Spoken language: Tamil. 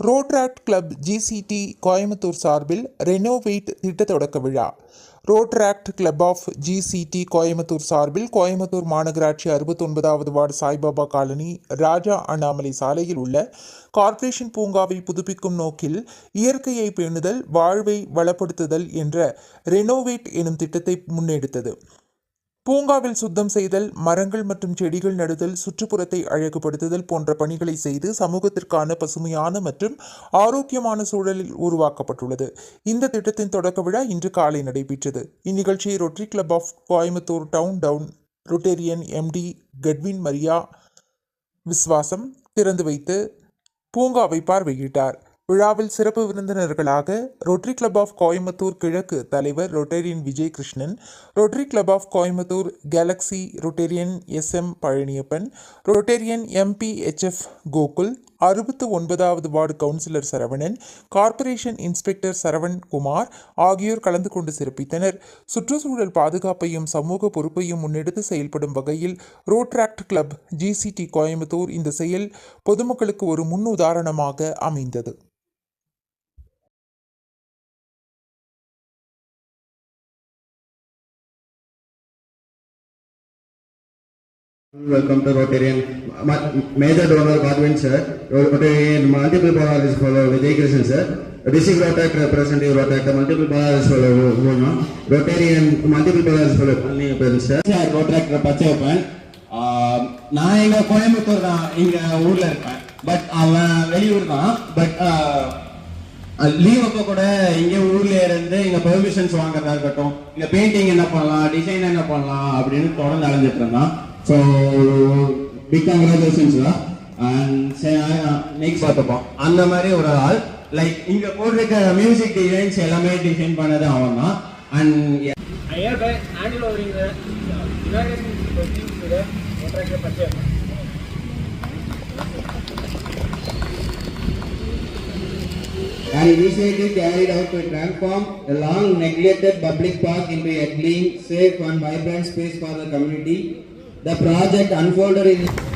ரோட்ராக்ட் கிளப் ஜிசிடி கோயம்புத்தூர் சார்பில் ரெனோவேட் திட்ட தொடக்க விழா Rotaract club of GCT Coimbatore சார்பில் கோயம்புத்தூர் மாநகராட்சி அறுபத்தொன்பதாவது வார்டு சாய்பாபா காலனி ராஜா அண்ணாமலை சாலையில் உள்ள கார்ப்பரேஷன் பூங்காவை புதுப்பிக்கும் நோக்கில் இயற்கையை பேணுதல் வாழ்வை வளப்படுத்துதல் என்ற ரெனோவேட் எனும் திட்டத்தை முன்னெடுத்தது. பூங்காவில் சுத்தம் செய்தல் மரங்கள் மற்றும் செடிகள் நடுதல் சுற்றுப்புறத்தை அழகுபடுத்துதல் போன்ற பணிகளை செய்து சமூகத்திற்கான பசுமையான மற்றும் ஆரோக்கியமான சூழலில் உருவாக்கப்பட்டுள்ளது. இந்த திட்டத்தின் தொடக்க விழா இன்று காலை நடைபெற்றது. இந்நிகழ்ச்சியை Rotary club of Coimbatore town town Rotarian MD Godwin Maria Viswasam திறந்து வைத்து பூங்காவை பார்வையிட்டார். விழாவில் சிறப்பு விருந்தினர்களாக ரொட்டரி கிளப் ஆஃப் கோயம்புத்தூர் கிழக்கு தலைவர் Rotarian Vijay Krishnan Rotary club of Coimbatore galaxy Rotarian S M Palaniappan Rotarian MP HF Gokul அறுபத்து ஒன்பதாவது ward councillor Saravanan corporation inspector Saravan Kumar ஆகியோர் கலந்து கொண்டு சிறப்பித்தனர். சுற்றுச்சூழல் பாதுகாப்பையும் சமூக பொறுப்பையும் முன்னெடுத்து செயல்படும் வகையில் ரோட்ராக்ட் கிளப் ஜிசிடி கோயம்புத்தூர் இந்த செயல் பொதுமக்களுக்கு ஒரு முன் உதாரணமாக அமைந்தது. Welcome to Rotarian. Ma- Major donor Godwin sir, Rotarian multiple powers follow Vijay Krishnan sir, District Rotac representative Rotac multiple powers follow Uno, Rotarian multiple powers follow Palni Pen sir. Sir Rotaractor Pachaiyappan ஆஹ் நான் எங்க கோயம்புத்தூர் தான் இங்க ஊர்ல இருப்பேன் பட் அவன் வெளியூர் தான் பட் லீவ் அப்போ கூட இங்க ஊர்ல இருந்து இங்க பெர்மிஷன்ஸ் வாங்குறதா இருக்கட்டும் இங்க பெயிண்டிங் என்ன பண்ணலாம் டிசைன் என்ன பண்ணலாம் அப்படின்னு தொடர்ந்து அலைஞ்சிட்டு இருந்தான் ஸோ பிக் கங்க்ராச்சுலேஷன்ஸ் தான் அண்ட் நெக்ஸ்ட் பார்த்துப்போம் அந்த மாதிரி ஒரு ஆள் லைக் இங்க போட்டிருக்க மியூசிக் டிசைன்ஸ் எல்லாமே டிசைன் பண்ணது அவன் தான் and the to the contractor Pachayappa. An initiative carried out to transform a long neglected public park into a clean, safe and vibrant space for the community. The project unfolded in